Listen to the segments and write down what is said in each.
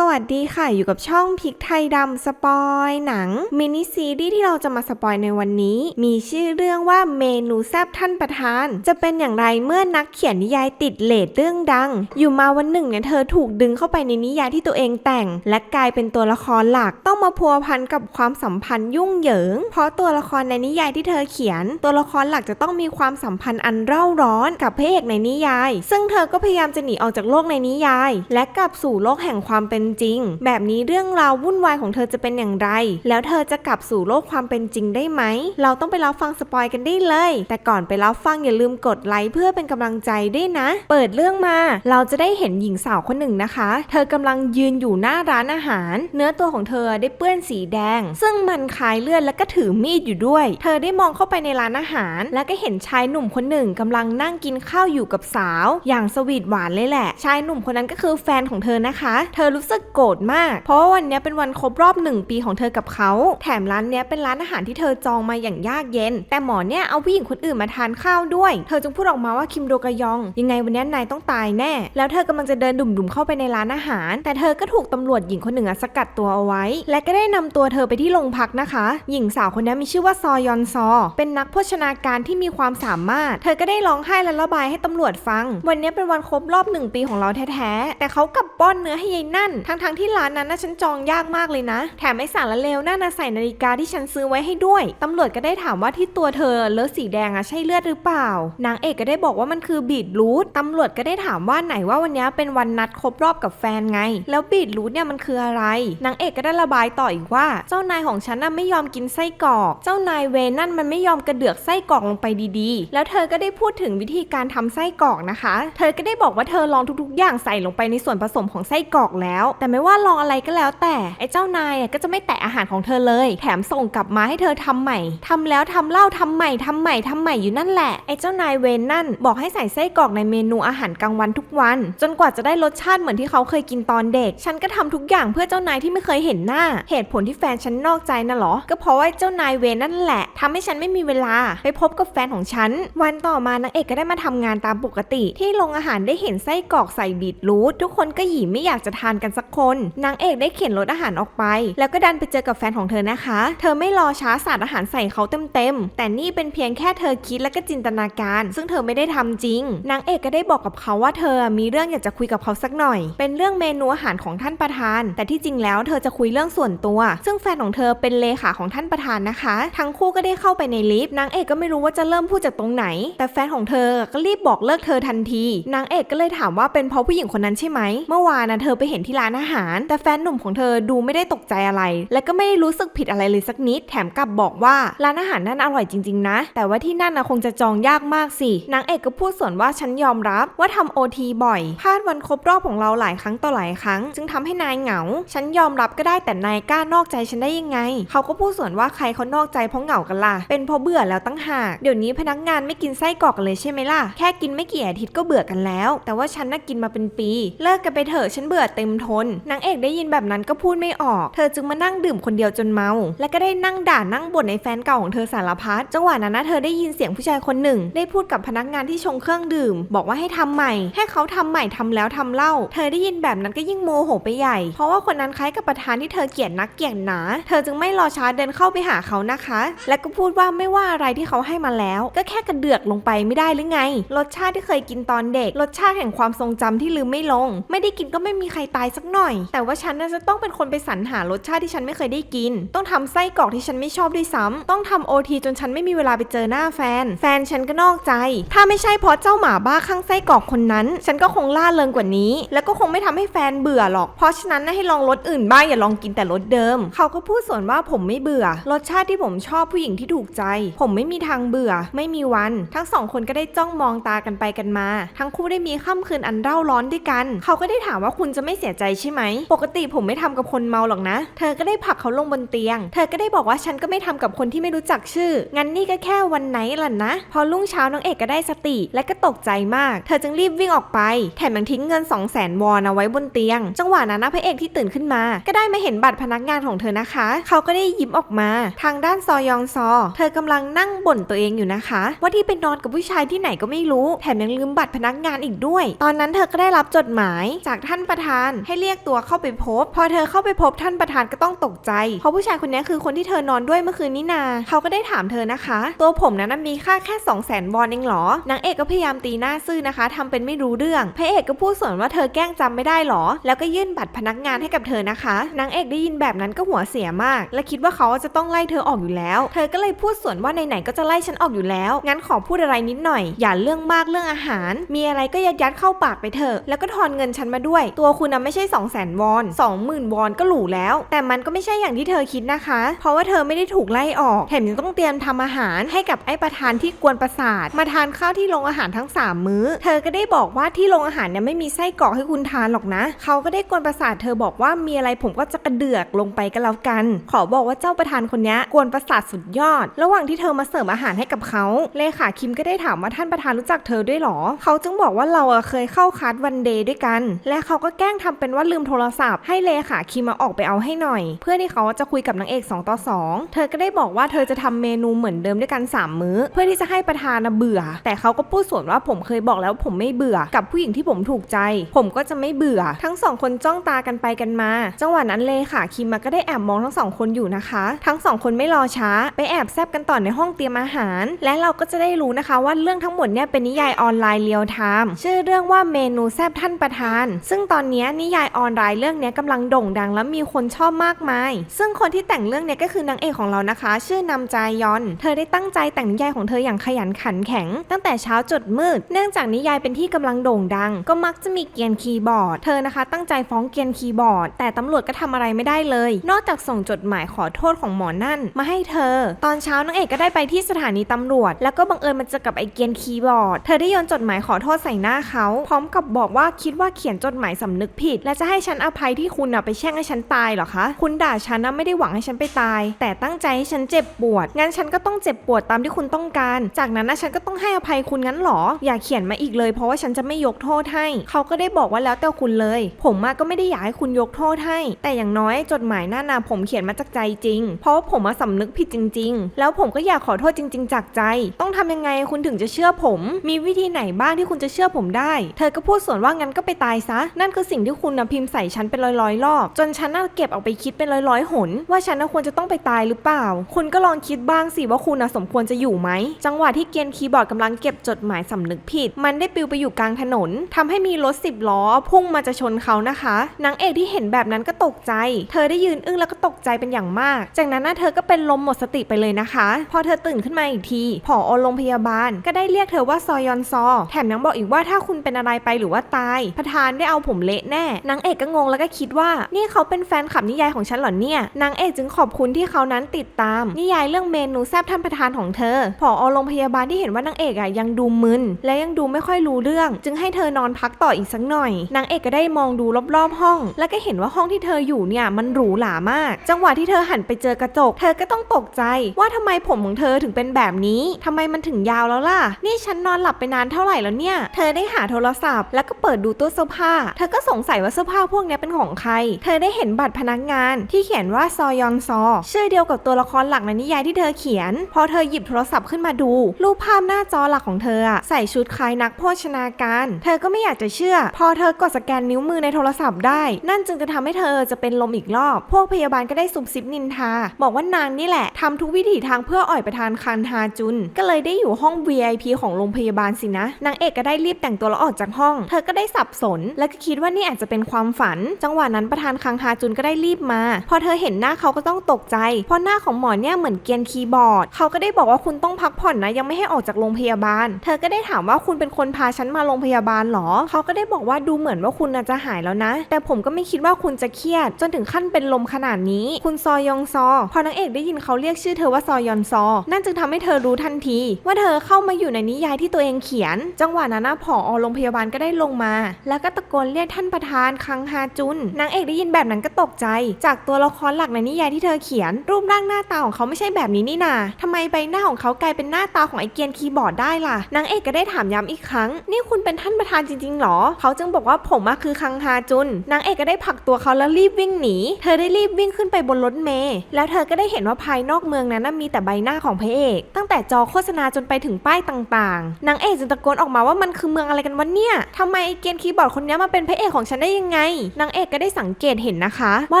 สวัสดีค่ะ อยู่กับช่องพริกไทยดำสปอยหนังมินิซีรีส์ที่เราจะมาสปอยในวันนี้ มีชื่อเรื่องว่าเมนูแซบท่านประธาน จะเป็นอย่างไรเมื่อนักเขียนนิยายติดเลทเรื่องดัง อยู่มาวันหนึ่งเนี่ยเธอถูกดึงเข้าไปในนิยายที่ตัวเองแต่ง และกลายเป็นตัวละครหลักต้องมาพัวพันกับความสัมพันธ์ยุ่งเหยิง เพราะตัวละครในนิยายที่เธอเขียน ตัวละครหลักจะต้องมีความสัมพันธ์อันเร่าร้อนกับพระเอกในนิยาย ซึ่งเธอก็พยายามจะหนีออกจากโลกในนิยาย และกลับสู่โลกแห่งความเป็นจริง แบบนี้เรื่องราววุ่นวายของเธอจะเป็นอย่างไร แล้วเธอจะกลับสู่โลกความเป็นจริงได้ไหม เราต้องไปรับฟังสปอยกันได้เลย แต่ก่อนไปรับฟังอย่าลืมกดไลค์เพื่อเป็นกำลังใจด้วยนะ เปิดเรื่องมา เราจะได้เห็นหญิงสาวคนหนึ่งนะคะ เธอกำลังยืนอยู่หน้าร้านอาหาร เนื้อตัวของเธอได้เปื้อนสีแดง ซึ่งมันคล้ายเลือดและก็ถือมีดอยู่ด้วย เธอได้มองเข้าไปในร้านอาหาร และก็เห็นชายหนุ่มคนหนึ่งกำลังนั่งกินข้าวอยู่กับสาว อย่างสวีทหวานเลยแหละ ชายหนุ่มคนนั้นก็คือแฟนของเธอนะคะ เธอรู้สึกโกรธมาก เพราะว่าวันเนี้ยเป็นวันครบรอบหนึ่งปีของเธอกับเขา แถมร้านเนี้ยเป็นร้านอาหารที่เธอจองมาอย่างยากเย็น แต่หมอเนี่ยเอาผู้หญิงคนอื่นมาทานข้าวด้วย เธอจึงพูดออกมาว่าคิมโดกยอง ยังไงวันเนี้ยนายต้องตายแน่ แล้วเธอกำลังจะเดินดุ่มๆเข้าไปในร้านอาหาร แต่เธอก็ถูกตำรวจหญิงคนหนึ่งอะสกัดตัวเอาไว้ และก็ได้นำตัวเธอไปที่โรงพักนะคะ หญิงสาวคนนี้มีชื่อว่าซอยอนซอ เป็นนักโภชนาการที่มีความสามารถ เธอก็ได้ร้องไห้และระบายให้ตำรวจฟัง วันนี้เป็นวันครบรอบหนึ่งปีของเราแท้ๆแต่เขากลับป้อนเนื้อให้ยายนั่นทั้งๆที่ร้านนั้นน่ะฉันจองยากมากเลยนะ แถมไอ้สารละเลวนั่นน่ะใส่นาฬิกาที่ฉันซื้อไว้ให้ด้วย ตำรวจก็ได้ถามว่าที่ตัวเธอเลือะสีแดงอะใช่เลือดหรือเปล่า นางเอกก็ได้บอกว่ามันคือบีทรูทตำรวจก็ได้ถามว่าไหนว่าวันนี้เป็นวันนัดครบรอบกับแฟนไง แล้วบีทรูทเนี่ยมันคืออะไร นางเอกก็ได้ระบายต่ออีกว่า เจ้านายของฉันน่ะไม่ยอมกินไส้กรอก เจ้านายเวนั่นมันไม่ยอมกระเดือกไส้กรอกลงไปดีๆ แล้วเธอก็ได้พูดถึงวิธีการทำไส้กรอกนะคะ เธอก็ได้บอกว่าเธอลองทุกๆ อย่างใส่ลงไปในส่วนผสมของไส้กรอกแล้วแต่ไม่ว่าลองอะไรก็แล้วแต่ไอ้เจ้านายก็จะไม่แตะอาหารของเธอเลย แถมส่งกลับมาให้เธอทำใหม่ทำแล้วทำเล่าทำใหม่ทำใหม่ทำใหม่อยู่นั่นแหละไอ้เจ้านายเวรนั่นบอกให้ใส่ไส้กรอกในเมนูอาหารกลางวันทุกวัน จนกว่าจะได้รสชาติเหมือนที่เขาเคยกินตอนเด็ก ฉันก็ทำทุกอย่างเพื่อเจ้านายที่ไม่เคยเห็นหน้า เหตุผลที่แฟนฉันนอกใจน่ะเหรอ ก็เพราะว่าเจ้านายเวรนั่นแหละทำให้ฉันไม่มีเวลา ไปพบกับแฟนของฉัน วันต่อมานางเอกก็ได้มาทำงานตามปกติ ที่โรงอาหารได้เห็นไส้กรอกใส่บีทรูททุกคนก็หยีไม่อยากจะทานกันสักคน นางเอกได้เข็นรถอาหารออกไป แล้วก็ดันไปเจอกับแฟนของเธอนะคะ เธอไม่รอช้าสาดอาหารใส่เขาเต็มๆ แต่นี่เป็นเพียงแค่เธอคิดและก็จินตนาการ ซึ่งเธอไม่ได้ทำจริง นางเอกก็ได้บอกกับเขาว่าเธอมีเรื่องอยากจะคุยกับเขาสักหน่อย เป็นเรื่องเมนูอาหารของท่านประธาน แต่ที่จริงแล้วเธอจะคุยเรื่องส่วนตัว ซึ่งแฟนของเธอเป็นเลขาของท่านประธานนะคะ ทั้งคู่ก็ได้เข้าไปในลิฟต์ นางเอกก็ไม่รู้ว่าจะเริ่มพูดจากตรงไหน แต่แฟนของเธอก็รีบบอกเลิกเธอทันที นางเอกก็เลยถามว่าเป็นเพราะผู้หญิงคนนั้นใช่ไหม เมื่อวานนะเธอไปเห็นที่ร้านอาหาร แต่แฟนหนุ่มของเธอดูไม่ได้ตกใจอะไร และก็ไม่ได้รู้สึกผิดอะไรเลยสักนิด แถมกลับบอกว่าร้านอาหารนั่นอร่อยจริง ๆ นะ แต่ว่าที่นั่นนะคงจะจองยากมากสินางเอกก็พูดส่วนว่าฉันยอมรับว่าทำโอทีบ่อยพลาดวันครบรอบของเราหลายครั้งต่อหลายครั้ง จึงทำให้นายเหงา ฉันยอมรับก็ได้แต่นายกล้านอกใจฉันได้ยังไง เขาก็พูดส่วนว่าใครเขานอกใจเพราะเหงากันล่ะ เป็นเพราะเบื่อแล้วตั้งหาก เดี๋ยวนี้พนักงานไม่กินไส้กรอกเลยใช่ไหมล่ะ แค่กินไม่กี่อาทิตย์ก็เบื่อกันแล้ว แต่ว่าฉันน่ะกินมาเป็นปี เลิกกันไปเถอะฉันเบื่อเต็มทนนางเอกได้ยินแบบนั้นก็พูดไม่ออก เธอจึงมานั่งดื่มคนเดียวจนเมา และก็ได้นั่งด่านั่งบ่นในแฟนเก่าของเธอสารพัดจังหวะนั้นนะเธอได้ยินเสียงผู้ชายคนหนึ่ง ได้พูดกับพนักงานที่ชงเครื่องดื่ม บอกว่าให้ทำใหม่ ให้เขาทำใหม่ทำแล้วทำเล่า เธอได้ยินแบบนั้นก็ยิ่งโมโหไปใหญ่ เพราะว่าคนนั้นคล้ายกับประธานที่เธอเกลียดนักเกลียดหนา เธอจึงไม่รอช้าเดินเข้าไปหาเขานะคะ และก็พูดว่าไม่ว่าอะไรที่เขาให้มาแล้ว ก็แค่กระเดือกลงไปไม่ได้หรือไง รสชาติที่เคยกินตอนเด็ก รสชาติแห่งความทรงจำที่ลืมไม่ลง ไม่ได้กินก็ไม่มีใครตายสักหน่อย แต่ว่าฉันน่าจะต้องเป็นคนไปสรรหารสชาติที่ฉันไม่เคยได้กิน ต้องทำไส้กรอกที่ฉันไม่ชอบด้วยซ้ำต้องทำโอทีจนฉันไม่มีเวลาไปเจอหน้าแฟน แฟนฉันก็นอกใจ ถ้าไม่ใช่เพราะเจ้าหมาบ้าข้างไส้กรอกคนนั้น ฉันก็คงล่าเริงกว่านี้ แล้วก็คงไม่ทำให้แฟนเบื่อหรอก เพราะฉะนั้นนะให้ลองรสอื่นบ้างอย่าลองกินแต่รสเดิม เขาก็พูดส่วนว่าผมไม่เบื่อ รสชาติที่ผมชอบผู้หญิงที่ถูกใจ ผมไม่มีทางเบื่อ ไม่มีวัน ทั้งสองคนก็ได้จ้องมองตากันไปกันมา ทั้งคู่ได้มีค่ำคืนอันเร่าร้อนด้วยกัน เขาก็ได้ถามว่าคุณจะไม่เสียใจใช่ไหม ปกติผมไม่ทำกับคนเมาหรอกนะ เธอก็ได้ผลักเขาลงบนเตียง เธอก็ได้บอกว่าฉันก็ไม่ทำกับคนที่ไม่รู้จักชื่อ งั้นนี่ก็แค่วันไหนล่ะนะ พอรุ่งเช้าน้องเอกก็ได้สติและก็ตกใจมาก เธอจึงรีบวิ่งออกไป แถมยังทิ้งเงิน 2 0 0แสนวอนเอาไว้บนเตียง จังหวะนั้นนะพระเอกที่ตื่นขึ้นมา ก็ได้มาเห็นบัตรพนักงานของเธอนะคะ เขาก็ได้ยิ้มออกมา ทางด้านซอยองซอ เธอกำลังนั่งบ่นตัวเองอยู่นะคะ ว่าที่ไปนอนกับผู้ชายที่ไหนก็ไม่รู้ แถมยังลืมบัตรพนักงานอีกด้วย ตอนนั้นเธอก็ได้รับจดหมายจากท่านประธานให้เรียกรียกตัวเข้าไปพบ พอเธอเข้าไปพบท่านประธานก็ต้องตกใจ เพราะผู้ชายคนนี้คือคนที่เธอนอนด้วยเมื่อคืนนี้นา เขาก็ได้ถามเธอนะคะ ตัวผมนั้นมีค่าแค่ 2 0 0 0 0 0วอนเองเหรอนางเอกก็พยายามตีหน้าซื่อนะคะทำเป็นไม่รู้เรื่อง พระเอกก็พูดสวนว่าเธอแกล้งจำไม่ได้หรอ แล้วก็ยื่นบัตรพนักงานให้กับเธอนะคะ นางเอกได้ยินแบบนั้นก็หัวเสียมาก และคิดว่าเขาจะต้องไล่เธอออกอยู่แล้ว เธอก็เลยพูดสวนว่าไหนๆก็จะไล่ฉันออกอยู่แล้ว งั้นขอพูดอะไรนิดหน่อย อย่าเรื่องมากเรื่องอาหาร มีอะไรก็ยัดยัดเข้าปากไปเถอะ แล้วก็ทอนเงินฉันมาด้วย ตัวคุณนะไม่ใช่2 0 0 0 0 0วอน 20,000 วอนก็หรูแล้ว แต่มันก็ไม่ใช่อย่างที่เธอคิดนะคะ เพราะว่าเธอไม่ได้ถูกไล่ออก แถมยังต้องเตรียมทำอาหารให้กับไอ้ประธานที่กวนประสาท มาทานข้าวที่โรงอาหารทั้ง 3 มื้อ เธอก็ได้บอกว่าที่โรงอาหารเนี่ยไม่มีไส้กรอกให้คุณทานหรอกนะ เขาก็ได้กวนประสาทเธอบอกว่ามีอะไรผมก็จะกระเดือกลงไปก็แล้วกัน ขอบอกว่าเจ้าประธานคนนี้กวนประสาทสุดยอด ระหว่างที่เธอมาเสิร์ฟอาหารให้กับเขาเลขาคิมก็ได้ถามว่าท่านประธานรู้จักเธอด้วยหรอ เขาจึงบอกว่าเราอะเคยเข้าคลาสวันเดย์ด้วยกัน และเขาก็แกล้งทำเป็นว่าลืมโทรศัพท์ให้เลขาคิมมาออกไปเอาให้หน่อย เพื่อที่เขาจะคุยกับนางเอก 2 ต่อ 2 เธอก็ได้บอกว่าเธอจะทำเมนูเหมือนเดิมด้วยกัน 3 มื้อ เพื่อที่จะให้ประธานน่ะเบื่อ แต่เขาก็พูดสวนว่าผมเคยบอกแล้วผมไม่เบื่อ กับผู้หญิงที่ผมถูกใจ ผมก็จะไม่เบื่อ ทั้งสองคนจ้องตากันไปกันมา จังหวะนั้นเลขาคิมมาก็ได้แอบมองทั้งสองคนอยู่นะคะ ทั้งสองคนไม่รอช้า ไปแอบแซบกันต่อในห้องเตรียมอาหาร และเราก็จะได้รู้นะคะว่าเรื่องทั้งหมดเนี่ยเป็นนิยายออนไลน์เรียลไทม์ชื่อเรื่องว่าเมนูแซบท่านประธาน ซึ่งตอนนี้นิยายออนไลน์เรื่องนี้ยกำลังโด่งดังและมีคนชอบมากมาย ซึ่งคนที่แต่งเรื่องนี้ก็คือนางเอกของเรานะคะ ชื่อนำจายอน เธอได้ตั้งใจแต่งนิยายของเธออย่างขยันขันแข็ง ตั้งแต่เช้าจดมืด เนื่องจากนิยายเป็นที่กำลังโด่งดัง ก็มักจะมีเกียนคีย์บอร์ด เธอนะคะ ตั้งใจฟ้องเกียนคีย์บอร์ด แต่ตำรวจก็ทำอะไรไม่ได้เลย นอกจากส่งจดหมายขอโทษของหมอนั่น มาให้เธอ ตอนเช้านางเอกก็ได้ไปที่สถานีตำรวจ แล้วก็บังเอิญมาเจอกับไอเกียนคีย์บอร์ด เธอได้โยนจดหมายขอโทษใส่หน้าเขา พร้อมกับบอกว่าคิดว่าเขียนจดหมายสำนึกผิดและจะให้ฉันอภัยที่คุณอะไปแช่งให้ฉันตายเหรอคะ คุณด่าฉันนะไม่ได้หวังให้ฉันไปตาย แต่ตั้งใจให้ฉันเจ็บปวด งั้นฉันก็ต้องเจ็บปวดตามที่คุณต้องการ จากนั้นนะฉันก็ต้องให้อภัยคุณงั้นเหรอ อย่าเขียนมาอีกเลย เพราะว่าฉันจะไม่ยกโทษให้ เขาก็ได้บอกว่าแล้วแต่คุณเลย ผมมาก็ไม่ได้อยากให้คุณยกโทษให้ แต่อย่างน้อยจดหมายหน้านาผมเขียนมาจากใจจริง เพราะว่าผมมาสำนึกผิดจริง ๆ แล้วผมก็อยากขอโทษจริง ๆ จากใจ ต้องทำยังไงคุณถึงจะเชื่อผม มีวิธีไหนบ้างที่คุณจะเชื่อผมได้ เธอก็พูดสวนว่างั้นก็ไปตายซะ นั่นคือสิ่งที่คุณนะพิมพ์ใส่ฉันเป็นร้อยๆรอบ จนฉันน่ะเก็บเอาไปคิดเป็นร้อยๆหน ว่าฉันน่ะควรจะต้องไปตายหรือเปล่า คุณก็ลองคิดบ้างสิว่าคุณน่ะสมควรจะอยู่ไหม จังหวะที่เกียนคีย์บอร์ดกำลังเก็บจดหมายสำนึกผิด มันได้ปิวไปอยู่กลางถนนทำให้มีรถสิบล้อ พุ่งมาจะชนเขานะคะนางเอกที่เห็นแบบนั้นก็ตกใจ เธอได้ยืนอึ้งแล้วก็ตกใจเป็นอย่างมาก จากนั้นน่ะเธอก็เป็นลมหมดสติไปเลยนะคะ พอเธอตื่นขึ้นมาอีกทีผอโรงพยาบาล ก็ได้เรียกเธอว่าซอยอนซอ แถมยังบอกอีกว่าถ้าคุณเป็นอะไรไปหรือว่าตาย ประธานได้เอาผมเละแน่นางางเอกก็งงแล้วก็คิดว่า นี่เขาเป็นแฟนคลับนิยายของฉันหรอเนี่ย นางเอกจึงขอบคุณที่เขานั้นติดตาม นิยายเรื่องเมนูแซบท่านประธานของเธอ ผอโรงพยาบาลที่เห็นว่านางเอกอะยังดูมึน และยังดูไม่ค่อยรู้เรื่อง จึงให้เธอนอนพักต่ออีกสักหน่อย นางเอกก็ได้มองดูรอบๆห้อง แล้วก็เห็นว่าห้องที่เธออยู่เนี่ยมันหรูหรามาก จังหวะที่เธอหันไปเจอกระจก เธอก็ต้องตกใจ ว่าทำไมผมของเธอถึงเป็นแบบนี้ทำไมมันถึงยาวแล้วล่ะ นี่ฉันนอนหลับไปนานเท่าไหร่แล้วเนี่ย เธอได้หาโทรศัพท์ แล้วก็เปิดดูตู้เสื้อผ้า เธอก็สงสัยว่าเสื้อผ้าพวกนี้เป็นของใคร เธอได้เห็นบัตรพนักงานที่เขียนว่าซอยอนซอ ชื่อเดียวกับตัวละครหลักในนิยายที่เธอเขียน พอเธอหยิบโทรศัพท์ขึ้นมาดู รูปภาพหน้าจอหลักของเธออะใส่ชุดคล้ายนักโภชนาการ เธอก็ไม่อยากจะเชื่อ พอเธอกดสแกนนิ้วมือในโทรศัพท์ได้ นั่นจึงจะทำให้เธอจะเป็นลมอีกรอบ พวกพยาบาลก็ได้ซุบซิบนินทา บอกว่านางนี่แหละทำทุกวิถีทางเพื่ออ่อยประธานคันฮาจุน ก็เลยได้อยู่ห้อง VIP ของโรงพยาบาลสินะ นางเอกก็ได้รีบแต่งตัวแล้วออกจากห้อง เธอก็ได้สับสน และก็คิดว่านี่อาจจะเป็นความฝัน จังหวะนั้นประธานคังฮาจุนก็ได้รีบมา พอเธอเห็นหน้าเขาก็ต้องตกใจ เพราะหน้าของหมอเนี่ยเหมือนเกียนคีย์บอร์ด เขาก็ได้บอกว่าคุณต้องพักผ่อนนะ ยังไม่ให้ออกจากโรงพยาบาล เธอก็ได้ถามว่าคุณเป็นคนพาฉันมาโรงพยาบาลเหรอ เขาก็ได้บอกว่าดูเหมือนว่าคุณจะหายแล้วนะ แต่ผมก็ไม่คิดว่าคุณจะเครียด จนถึงขั้นเป็นลมขนาดนี้ คุณซอยองซอ พอนางเอกได้ยินเขาเรียกชื่อเธอว่าซอยอนซอ นั่นจึงทำให้เธอรู้ทันที ว่าเธอเข้ามาอยู่ในนิยายที่ตัวเองเขียน จังหวะนั้นผอโรงพยาบาลก็ได้ลงมา แล้วก็ตะโกนเรียกท่านประธานคังฮาจุนนางเอกได้ยินแบบนั้นก็ตกใจ จากตัวละครหลักในนิยายที่เธอเขียน รูปร่างหน้าตาของเขาไม่ใช่แบบนี้นี่นาทำไมใบหน้าของเขากลายเป็นหน้าตาของไอเกียนคีย์บอร์ดได้ล่ะนางเอกก็ได้ถามย้ำอีกครั้ง นี่คุณเป็นท่านประธานจริงๆหรอ เขาจึงบอกว่าผมคือคังฮาจุนนางเอกก็ได้ผลักตัวเขาแล้วรีบวิ่งหนี เธอได้รีบวิ่งขึ้นไปบนรถเมล์แล้วเธอก็ได้เห็นว่าภายนอกเมืองนั้นมีแต่ใบหน้าของพระเอก ตั้งแต่จอโฆษณาจนไปถึงป้ายต่างๆนางเอกจึงตะโกนออกมาว่ามันคือเมืองอะไรกันวะเนี่ยทำไมไอเกียนคีย์บอร์ดคนนี้มาเป็นพระเอกของฉันได้ยังไงไง นางเอกก็ได้สังเกตเห็นนะคะ ว่า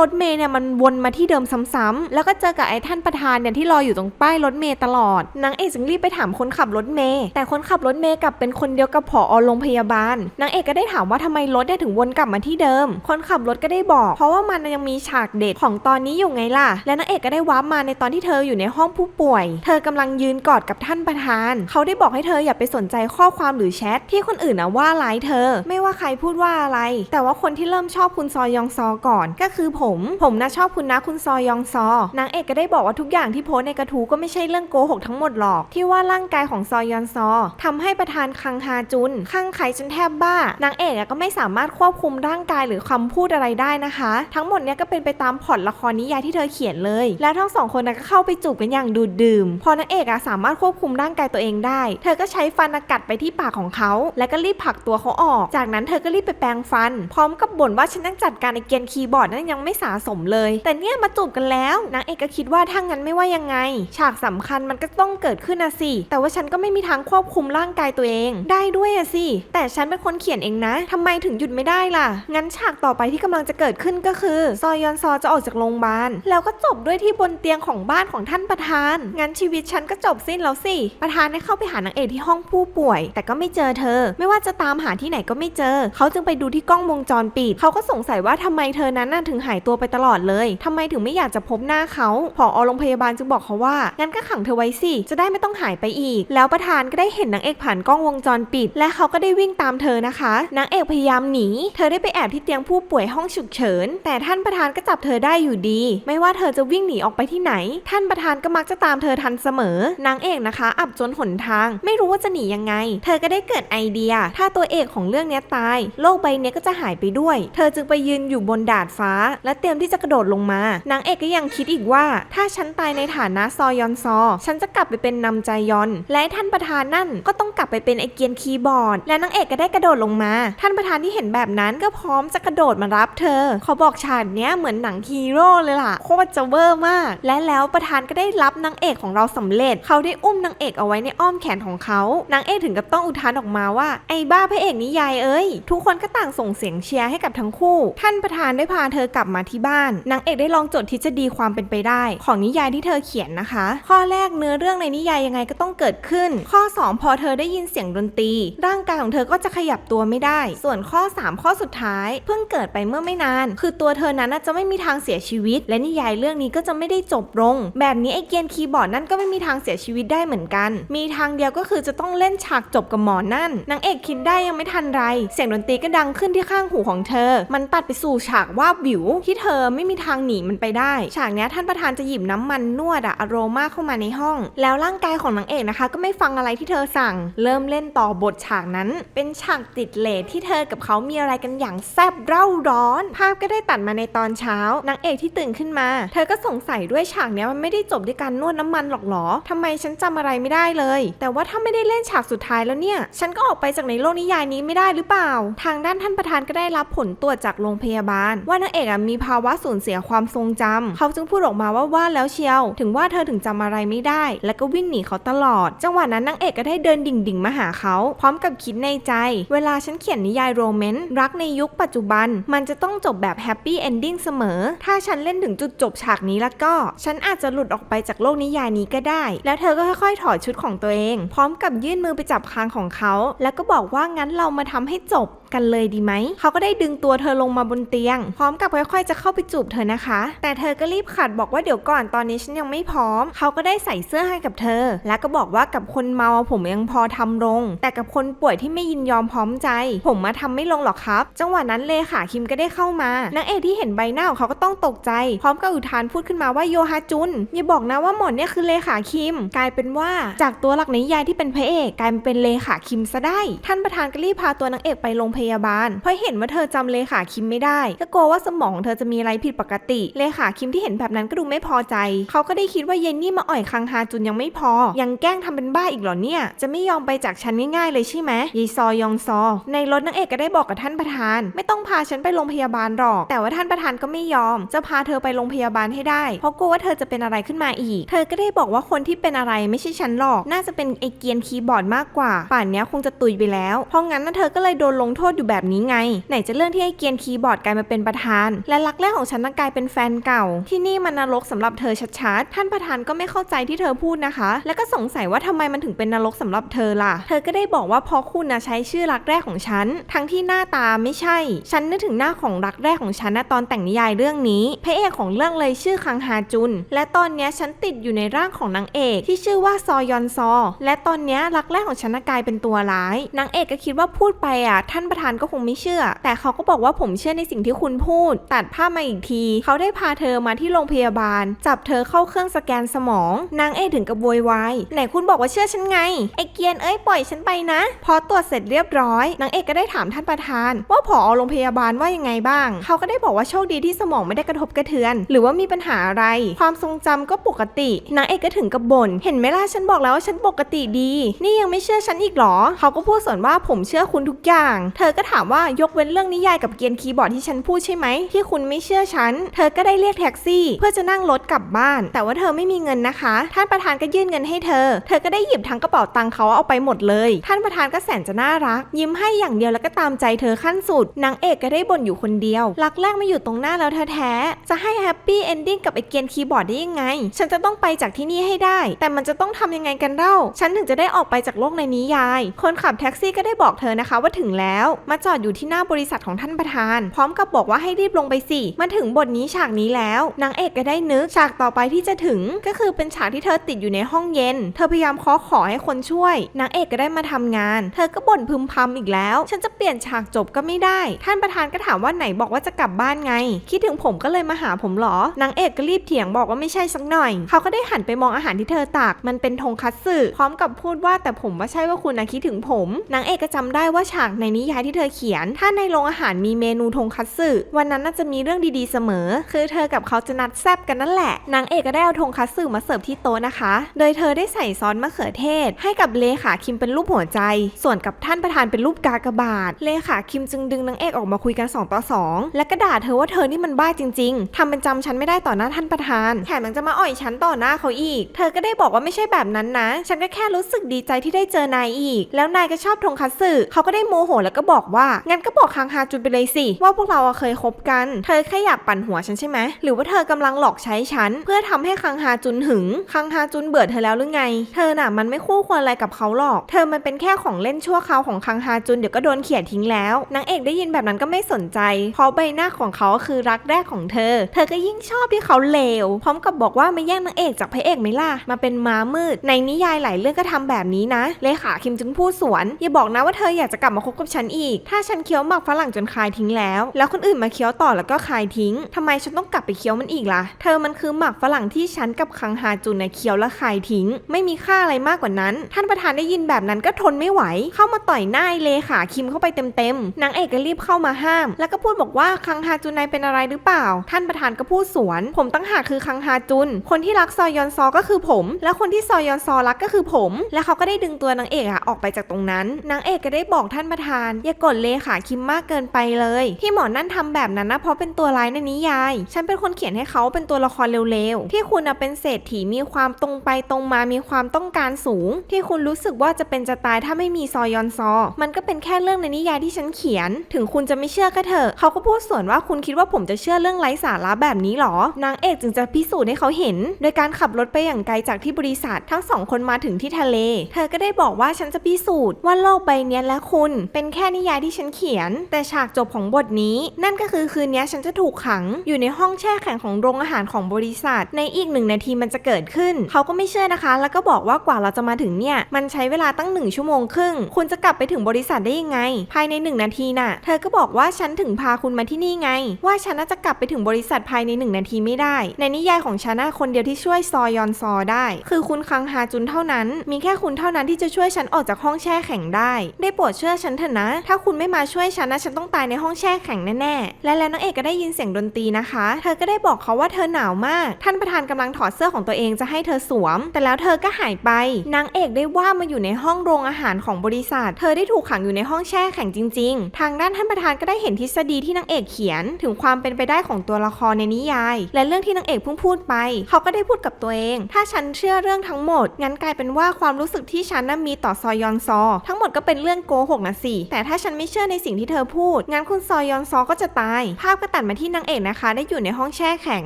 รถเมย์เนี่ยมันวนมาที่เดิมซ้ำๆแล้วก็เจอกับไอ้ท่านประธานเนี่ยที่รออยู่ตรงป้ายรถเมย์ตลอด นางเอกจึงรีบไปถามคนขับรถเมย์แต่คนขับรถเมย์กลับเป็นคนเดียวกับผอโรงพยาบาล นางเอกก็ได้ถามว่าทำไมรถเนี่ยถึงวนกลับมาที่เดิม คนขับรถก็ได้บอก เพราะว่ามันยังมีฉากเด็ดของตอนนี้อยู่ไงล่ะ และนางเอกก็ได้วาร์ปมาในตอนที่เธออยู่ในห้องผู้ป่วย เธอกำลังยืนกอดกับท่านประธาน เขาได้บอกให้เธออย่าไปสนใจข้อความหรือแชทที่คนอื่นนะว่าร้ายเธอ ไม่ว่าใครพูดว่าอะไร แต่ว่าคนนที่เริ่มชอบคุณซอยองซอก่อน ก็คือผม ผมนะชอบคุณนะคุณซอยองซอนางเอกก็ได้บอกว่าทุกอย่างที่โพสในกระทู้ก็ไม่ใช่เรื่องโกหกทั้งหมดหรอก ที่ว่าร่างกายของซอยอนซอทำให้ประธานคังฮาจุนข้างไขจนแทบบ้านางเอกก็ไม่สามารถควบคุมร่างกายหรือคำพูดอะไรได้นะคะ ทั้งหมดเนี้ยก็เป็นไปตามพอตละครนิยายที่เธอเขียนเลย แล้วทั้งสองคนก็เข้าไปจูบกันอย่างดูดดื่ม พอนางเอกอะสามารถควบคุมร่างกายตัวเองได้ เธอก็ใช้ฟันกัดไปที่ปากของเขา แล้วก็รีบผลักตัวเขาออก จากนั้นเธอก็รีบไปแปรงฟัน พร้อมกับบ่นว่าฉันยังจัดการไอเกียนคีย์บอร์ดนั้นยังไม่สาสมเลย แต่เนี่ยมาจูบกันแล้วนางเอกก็คิดว่าถ้างั้นไม่ว่ายังไง ฉากสำคัญมันก็ต้องเกิดขึ้นนะสิ แต่ว่าฉันก็ไม่มีทางควบคุมร่างกายตัวเอง ได้ด้วยอะสิ แต่ฉันเป็นคนเขียนเองนะทำไมถึงหยุดไม่ได้ล่ะ งั้นฉากต่อไปที่กำลังจะเกิดขึ้นก็คือ ซอยอนซอจะออกจากโรงพยาบาล แล้วก็จบด้วยที่บนเตียงของบ้านของท่านประธาน งั้นชีวิตฉันก็จบสิ้นแล้วสิ ประธานได้เข้าไปหานางเอกที่ห้องผู้ป่วย แต่ก็ไม่เจอเธอ ไม่ว่าจะตามหาที่ไหนก็ไม่เจอ เขาจึงไปดูที่กล้องวงจรปิด เขาก็สงสัยว่าทำไมเธอนั้นน่ะถึงหายตัวไปตลอดเลยทำไมถึงไม่อยากจะพบหน้าเขาผอโรงพยาบาลจึงบอกเขาว่า งั้นก็ขังเธอไว้สิ จะได้ไม่ต้องหายไปอีก แล้วประธานก็ได้เห็นนางเอกผ่านกล้องวงจรปิด และเขาก็ได้วิ่งตามเธอนะคะ นางเอกพยายามหนี เธอได้ไปแอบที่เตียงผู้ป่วยห้องฉุกเฉิน แต่ท่านประธานก็จับเธอได้อยู่ดี ไม่ว่าเธอจะวิ่งหนีออกไปที่ไหน ท่านประธานก็มักจะตามเธอทันเสมอ นางเอกนะคะ อับจนหนทาง ไม่รู้ว่าจะหนียังไง เธอก็ได้เกิดไอเดีย ถ้าตัวเอกของเรื่องนี้ตาย โลกใบนี้ก็จะหายไปด้วย เธอจึงไปยืนอยู่บนดาดฟ้า และเตรียมที่จะกระโดดลงมานางเอกก็ยังคิดอีกว่า ถ้าฉันตายในฐานะซอยอนซอ ฉันจะกลับไปเป็นนำใจยอน และท่านประธานนั่นก็ต้องกลับไปเป็นไอเกียนคีย์บอร์ด และนางเอกก็ได้กระโดดลงมา ท่านประธานที่เห็นแบบนั้นก็พร้อมจะกระโดดมารับเธอ เขาบอกฉากเนี้ยเหมือนหนังฮีโร่เลยล่ะ โคตรจะเวอร์มาก และแล้วประธานก็ได้รับนางเอกของเราสำเร็จ เขาได้อุ้มนางเอกเอาไว้ในอ้อมแขนของเขา นางเอกถึงกับต้องอุทานออกมาว่าไอ้บ้าพระเอกนิยายเอ้ย ทุกคนก็ต่างส่งเสียงเชียร์ให้กับทั้งคู่ ท่านประธานได้พาเธอกลับมาที่บ้านนางเอกได้ลองจดทฤษฎีความเป็นไปได้ ของนิยายที่เธอเขียนนะคะ ข้อแรกเนื้อเรื่องในนิยายยังไงก็ต้องเกิดขึ้น ข้อ 2 พอเธอได้ยินเสียงดนตรี ร่างกายของเธอก็จะขยับตัวไม่ได้ ส่วนข้อ 3 ข้อสุดท้าย เพิ่งเกิดไปเมื่อไม่นาน คือตัวเธอนั้นจะไม่มีทางเสียชีวิต และนิยายเรื่องนี้ก็จะไม่ได้จบลง แบบนี้ไอ้เกียนคีย์บอร์ดนั่นก็ไม่มีทางเสียชีวิตได้เหมือนกัน มีทางเดียวก็คือจะต้องเล่นฉากจบกับหมอนั่นนางเอกคิดได้ยังไม่ทันไร เสียงดนตรีก็ดังขึ้นที่ข้างหูของเธอ มันตัดไปสู่ฉากว่าวิวที่เธอไม่มีทางหนีมันไปได้ ฉากนี้ท่านประธานจะหยิบน้ำมันนวดอะอโรมาเข้ามาในห้อง แล้วร่างกายของนางเอกนะคะ ก็ไม่ฟังอะไรที่เธอสั่ง เริ่มเล่นต่อบทฉากนั้น เป็นฉากติดเลทที่เธอกับเขามีอะไรกันอย่างแซบเร่าร้อน ภาพก็ได้ตัดมาในตอนเช้านางเอกที่ตื่นขึ้นมา เธอก็สงสัยด้วยฉากนี้มันไม่ได้จบด้วยการนวดน้ำมันหรอกหรอทำไมฉันจำอะไรไม่ได้เลย แต่ว่าถ้าไม่ได้เล่นฉากสุดท้ายแล้วเนี่ย ฉันก็ออกไปจากในโลกนิยายนี้ไม่ได้หรือเปล่า ทางด้านท่านประธานก็ได้รับผลตรวจจากโรงพยาบาล ว่านางเอกอมีภาวะสูญเสียความทรงจำเขาจึงพูดออกมาว่าว่าแล้วเชียว ถึงว่าเธอถึงจำอะไรไม่ได้ แล้วก็วิ่งหนีเขาตลอด จังหวะนั้นนางเอกก็ได้เดินดิ่งๆมาหาเขา พร้อมกับคิดในใจ เวลาฉันเขียนนิยายโรแมนต์รักในยุคปัจจุบัน มันจะต้องจบแบบแฮปปี้เอนดิ้งเสมอ ถ้าฉันเล่นถึงจุดจบฉากนี้แล้วก็ ฉันอาจจะหลุดออกไปจากโลกนิยายนี้ก็ได้ แล้วเธอก็ค่อยๆ ถอดชุดของตัวเอง พร้อมกับยื่นมือไปจับคางของเขา แล้วก็บอกว่างั้นเรามาทำให้จบ กันเลยดีไหม เขาก็ได้ดึงตัวเธอลงมาบนเตียง พร้อมกับค่อยๆจะเข้าไปจูบเธอนะคะ แต่เธอก็รีบขัดบอกว่าเดี๋ยวก่อนตอนนี้ฉันยังไม่พร้อม เขาก็ได้ใส่เสื้อให้กับเธอ แล้วก็บอกว่ากับคนเมาผมยังพอทำลง แต่กับคนป่วยที่ไม่ยินยอมพร้อมใจ ผมมาทำไม่ลงหรอกครับ จังหวะนั้นเลขาคิมก็ได้เข้ามานางเอกที่เห็นใบหน้าของเขาก็ต้องตกใจ พร้อมกับอุทานพูดขึ้นมาว่าโยฮาจุนอย่าบอกนะว่าหมอนเนี่ยคือเลขาคิม กลายเป็นว่าจากตัวหลักในนิยายที่เป็นพระเอกกลายเป็นเลขาคิมซะได้ ท่านประธานก็รีบพาตัวนางเอกไปโรงพยาบาลเพราะเห็นว่าเธอจำเลขาคิมไม่ได้ก็กลัวว่าสมองของเธอจะมีอะไรผิดปกติ เลขาคิมที่เห็นแบบนั้นก็ดูไม่พอใจ เขาก็ได้คิดว่าเยนนี่มาอ่อยคังฮาจุนยังไม่พอ ยังแกล้งทำเป็นบ้าอีกเหรอเนี่ย จะไม่ยอมไปจากฉันง่ายๆเลยใช่ไหมยายซอยองซอ ในรถนางเอกก็ได้บอกกับท่านประธาน ไม่ต้องพาฉันไปโรงพยาบาลหรอก แต่ว่าท่านประธานก็ไม่ยอม จะพาเธอไปโรงพยาบาลให้ได้ เพราะกลัวว่าเธอจะเป็นอะไรขึ้นมาอีก เธอก็ได้บอกว่าคนที่เป็นอะไรไม่ใช่ฉันหรอก น่าจะเป็นไอเกียนคีย์บอร์ดมากกว่า ป่านนี้คงจะตุยไปแล้ว เพราะงั้นน่ะเธอก็เลยโดนลงโทษษอยู่แบบนี้ไง ไหนจะเรื่องที่ไอ้เกียนคีย์บอร์ดกลายมาเป็นประธาน และรักแรกของฉันน่ะกลายเป็นแฟนเก่า ที่นี่มันนรกสำหรับเธอชัดๆ ท่านประธานก็ไม่เข้าใจที่เธอพูดนะคะ แล้วก็สงสัยว่าทำไมมันถึงเป็นนรกสำหรับเธอล่ะ เธอก็ได้บอกว่าเพราะคุณนะใช้ชื่อรักแรกของฉัน ทั้งที่หน้าตาไม่ใช่ ฉันนึกถึงหน้าของรักแรกของฉันนะตอนแต่งนิยายเรื่องนี้พระเอกของเรื่องเลยชื่อคังฮาจุน และตอนนี้ฉันติดอยู่ในร่างของนางเอกที่ชื่อว่าซอยอนซอ และตอนนี้รักแรกของฉันน่ะกลายเป็นตัวร้าย นางเอกก็คิดว่าพูดไปอะท่านประธานก็คงไม่เชื่อ แต่เขาก็บอกว่าผมเชื่อในสิ่งที่คุณพูด ตัดภาพมาอีกที เขาได้พาเธอมาที่โรงพยาบาล จับเธอเข้าเครื่องสแกนสมอง นางเอกถึงกับโวยวาย ไหนคุณบอกว่าเชื่อฉันไง ไอ้เกียนเอ้ยปล่อยฉันไปนะ พอตรวจเสร็จเรียบร้อย นางเอกก็ได้ถามท่านประธาน ว่าผอโรงพยาบาลว่ายังไงบ้าง เขาก็ได้บอกว่าโชคดีที่สมองไม่ได้กระทบกระเทือน หรือว่ามีปัญหาอะไร ความทรงจำก็ปกติ นางเอกก็ถึงกับบ่น เห็นไหมล่ะฉันบอกแล้วว่าฉันปกติดี นี่ยังไม่เชื่อฉันอีกเหรอ เขาก็พูดสวนว่าผมเชื่อคุณทุกอย่าง เธออก็ถามว่ายกเว้นเรื่องนิยายกับเกียนคีย์บอร์ดที่ฉันพูดใช่ไหมที่คุณไม่เชื่อฉัน เธอก็ได้เรียกแท็กซี่ เพื่อจะนั่งรถกลับบ้าน แต่ว่าเธอไม่มีเงินนะคะ ท่านประธานก็ยื่นเงินให้เธอ เธอก็ได้หยิบทั้งกระเป๋าตังค์เขาเอาไปหมดเลย ท่านประธานก็แสนจะน่ารัก ยิ้มให้อย่างเดียวแล้วก็ตามใจเธอขั้นสุดนางเอกก็ได้บ่นอยู่คนเดียวรักแรกมาอยู่ตรงหน้าแล้วแท้ๆจะให้แฮปปี้เอนดิ้งกับไอเกียนคีย์บอร์ดได้ยังไง ฉันจะต้องไปจากที่นี่ให้ได้ แต่มันจะต้องทำยังไงกันเล่า ฉันถึงจะได้ออกไปจากโลกในนิยาย คนขับแท็กซี่ก็ได้บอกเธอนะคะว่าถึงแล้วมาจอดอยู่ที่หน้าบริษัทของท่านประธาน พร้อมกับบอกว่าให้รีบลงไปสิมาถึงบทนี้ฉากนี้แล้วนางเอกก็ได้นึกฉากต่อไปที่จะถึงก็คือเป็นฉากที่เธอติดอยู่ในห้องเย็น เธอพยายามเคาะขอให้คนช่วยนางเอกก็ได้มาทำงาน เธอก็บ่นพึมพำอีกแล้ว ฉันจะเปลี่ยนฉากจบก็ไม่ได้ ท่านประธานก็ถามว่าไหนบอกว่าจะกลับบ้านไง คิดถึงผมก็เลยมาหาผมหรอนางเอกก็รีบเถียงบอกว่าไม่ใช่สักหน่อย เขาก็ได้หันไปมองอาหารที่เธอตักมันเป็นทงคัตสึพร้อมกับพูดว่าแต่ผมว่าใช่ว่าคุณนะคิดถึงผมนางเอกก็จำได้ว่าฉากในนิยายที่เธอเขียน ถ้าในโรงอาหารมีเมนูทงคัตสึวันนั้นน่าจะมีเรื่องดีๆเสมอ คือเธอกับเขาจะนัดแซบกันนั่นแหละนางเอกก็ได้เอาทงคัตสึมาเสิร์ฟที่โต๊ะนะคะ โดยเธอได้ใส่ซอสมะเขือเทศ ให้กับเลขาคิมเป็นรูปหัวใจ ส่วนกับท่านประธานเป็นรูปกากบาทเลขาคิมจึงดึงนางเอกออกมาคุยกัน2ต่อ2และก็ด่าเธอว่าเธอนี่มันบ้าจริง ๆทำเป็นจำฉันไม่ได้ต่อหน้าท่านประธานแถมยังจะมาอ่อยฉันต่อหน้าเขาอีก เธอก็ได้บอกว่าไม่ใช่แบบนั้นนะ ฉันก็แค่รู้สึกดีใจที่ได้เจอนายอีก แล้วนายก็ชอบทงคัตสึเขาก็ได้โมโหแล้วก็บอกว่างั้นก็บอกคังฮาจุนไปเลยสิ ว่าพวกเราเคยคบกัน เธอแค่อยากปั่นหัวฉันใช่ไหมหรือว่าเธอกำลังหลอกใช้ฉัน เพื่อทำให้คังฮาจุนหึงคังฮาจุนเบื่อเธอแล้วหรือไง เธอน่ะมันไม่คู่ควรอะไรกับเขาหรอก เธอมันเป็นแค่ของเล่นชั่วคราวของคังฮาจุนเดี๋ยวก็โดนเขี่ยทิ้งแล้วนางเอกได้ยินแบบนั้นก็ไม่สนใจ เพราะใบหน้าของเขาคือรักแรกของเธอ เธอก็ยิ่งชอบที่เขาเลว พร้อมกับบอกว่ามาแย่งนางเอกจากพระเอกไหมล่ะมาเป็นม้ามืด ในนิยายหลายเรื่องก็ทำแบบนี้นะเลขาคิมจึงพูดสวนอย่าบอกนะว่าเธออยากจะกลับมาคบกับฉันอีกถ้าฉันเคี้ยวหมักฝรั่งจนคายทิ้งแล้ว แล้วคนอื่นมาเคี้ยวต่อแล้วก็คายทิ้งทำไมฉันต้องกลับไปเคี้ยวมันอีกล่ะ เธอมันคือหมักฝรั่งที่ฉันกับคังฮาจุนนะเคี้ยวและคายทิ้ง ไม่มีค่าอะไรมากกว่านั้น ท่านประธานได้ยินแบบนั้นก็ทนไม่ไหว เข้ามาต่อยหน้าเลขาคิมเข้าไปเต็มๆนางเอกก็รีบเข้ามาห้าม แล้วก็พูดบอกว่าคังฮาจุนนายเป็นอะไรหรือเปล่า ท่านประธานก็พูดสวน ผมตั้งหากคือคังฮาจุน คนที่รักซอยอนซอก็คือผม และคนที่ซอยอนซอรักก็คือผม และเขาก็ได้ดึงตัวนางเอกอะออกไปจากตรงนั้นนางเอกก็ได้บอกท่านประธานอย่ากดเลขาคิมมากเกินไปเลย ที่หมอนั่นทำแบบนั้นนะเพราะเป็นตัวร้ายในนิยาย ฉันเป็นคนเขียนให้เขาเป็นตัวละครเร็วๆ ที่คุณอะเป็นเศรษฐีมีความตรงไปตรงมามีความต้องการสูง ที่คุณรู้สึกว่าจะเป็นจะตายถ้าไม่มีซอยอนซอ มันก็เป็นแค่เรื่องในนิยายที่ฉันเขียน ถึงคุณจะไม่เชื่อก็เถอะเขาก็พูดส่วนว่าคุณคิดว่าผมจะเชื่อเรื่องไร้สาระแบบนี้หรอ นางเอกจึงจะพิสูจน์ให้เขาเห็น โดยการขับรถไปอย่างไกลจากที่บริษัททั้งสองคนมาถึงที่ทะเล เธอก็ได้บอกว่าฉันจะพิสูจน์ว่าโลกใบนี้และคุณเป็นแค่นิยายที่ฉันเขียน แต่ฉากจบของบทนี้ นั่นก็คือคืนนี้ฉันจะถูกขัง อยู่ในห้องแช่แข็งของโรงอาหารของบริษัท ในอีกหนึ่งนาทีมันจะเกิดขึ้น เขาก็ไม่เชื่อนะคะ แล้วก็บอกว่ากว่าเราจะมาถึงเนี่ย มันใช้เวลาตั้งหนึ่งชั่วโมงครึ่ง คุณจะกลับไปถึงบริษัทได้ยังไง ภายในหนึ่งนาทีน่ะ เธอก็บอกว่าฉันถึงพาคุณมาที่นี่ไง ว่าฉันน่าจะกลับไปถึงบริษัทภายในหนึ่งนาทีไม่ได้ ในนิยายของฉันน่ะคนเดียวที่ช่วยซอยอนซอได้ คือคุณคังฮาจุนเท่านั้น มีแค่คุณเท่านั้นที่จะช่วยฉันออกจากห้องแช่แข็งได้ ได้โปรดเชื่อฉันเถอะนะถ้าคุณไม่มาช่วยฉันนะฉันต้องตายในห้องแช่แข็งแน่ๆ และแล้วนางเอกก็ได้ยินเสียงดนตรีนะคะ เธอก็ได้บอกเขาว่าเธอหนาวมาก ท่านประธานกำลังถอดเสื้อของตัวเองจะให้เธอสวม แต่แล้วเธอก็หายไป นางเอกได้ว่ามาอยู่ในห้องโรงอาหารของบริษัท เธอได้ถูกขังอยู่ในห้องแช่แข็งจริง ๆ ทางด้านท่านประธานก็ได้เห็นทฤษฎีที่นางเอกเขียน ถึงความเป็นไปได้ของตัวละครในนิยาย และเรื่องที่นางเอกเพิ่งพูดไป เขาก็ได้พูดกับตัวเอง ถ้าฉันเชื่อเรื่องทั้งหมด งั้นกลายเป็นว่าความรู้สึกที่ฉันน่ะมีต่อซอยอนซอ ทั้งหมดก็เป็นเรื่องโกหกนะสิ แต่ถ้าฉันไม่เชื่อในสิ่งที่เธอพูด งั้นคุณซอยอนซอก็จะตาย ภาพก็ตัดมาที่นางเอกนะคะ ได้อยู่ในห้องแช่แข็ง